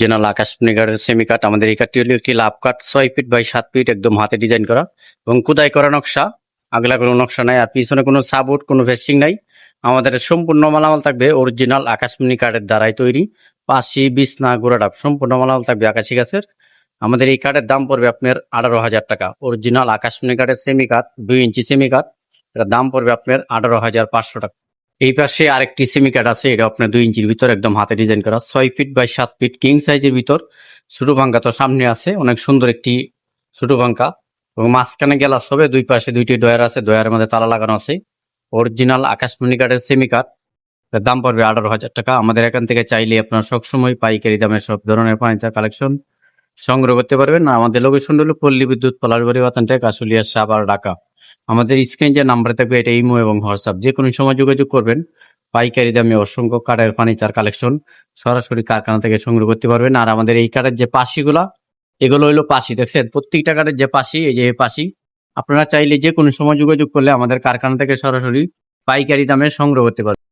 General আকাশমণি কাঠের semi কাঠ আমাদের এই কাঠটি হলো একটি লাভ কাঠ ছয় ফিট বাই সাত ফিট একদম হাতে ডিজাইন করা এবং কুদাই করা নকশা। আগলা কোনো নকশা নাই, আর পিছনে কোনো সাপোর্ট কোনো ভেস্টিং নাই। আমাদের সম্পূর্ণ মালামাল থাকবে অরিজিনাল আকাশমণি কাঠের দ্বারাই তৈরি। পাশি, বিছনা গোড়াডাপ সম্পূর্ণ মালামাল থাকবে আকাশি গাছের। আমাদের এই কাঠের দাম পড়বে আপনার আঠারো হাজার টাকা। অরিজিনাল আকাশমণি কাঠের সেমি কাঠ দুই ইঞ্চি সেমি কাঠ এটার দাম পড়বে আপনার আঠারো হাজার পাঁচশো টাকা। এই পাশে আরেকটি সেমি কাঠ আছে এটা আপনার দুই ইঞ্চির ভিতর একদম হাতে ডিজাইন করা। ছয় ফিট বাই সাত ফিট কিং সাইজের ভিতর ছোট ভাঙ্গা তো সামনে আছে, অনেক সুন্দর একটি ছোট ভাঙ্গা। এবং মাঝখানে গ্লাস হবে, দুই পাশে দুইটি ডয়ার আছে ডয়ারের মধ্যে তালা লাগানো আছে। অরিজিনাল আকাশমণি কাঠের সেমি কাঠ দাম পড়বে আঠারো হাজার টাকা। আমাদের এখান থেকে চাইলে আপনারা সবসময় পাইকারি দামে সব ধরনের ফার্নিচার কালেকশন সংগ্রহ করতে পারবেন। আমাদের লোকেশন হলো পল্লী বিদ্যুৎ, পলাশবাড়ি, বাতানটেক, আশুলিয়া সাবার ঢাকা। আমাদের স্ক্রিন যে নাম্বার থাকবে এটা ইমো এবং হোয়াটসঅ্যাপ। যে কোনো সময় যোগাযোগ করবেন। পাইকারি দামে অসংখ্য কাঠের ফার্নিচার কালেকশন সরাসরি কারখানা থেকে সংগ্রহ করতে পারবেন। আর আমাদের এই কাঠের যে পাশিগুলা, এগুলো হইল পাশি। দেখছেন, প্রত্যেকটা কাঠের যে পাশি, এই যে পাশি, আপনারা চাইলে যে কোনো সময় যোগাযোগ করলে আমাদের কারখানা থেকে সরাসরি পাইকারি দামে সংগ্রহ করতে পারবেন।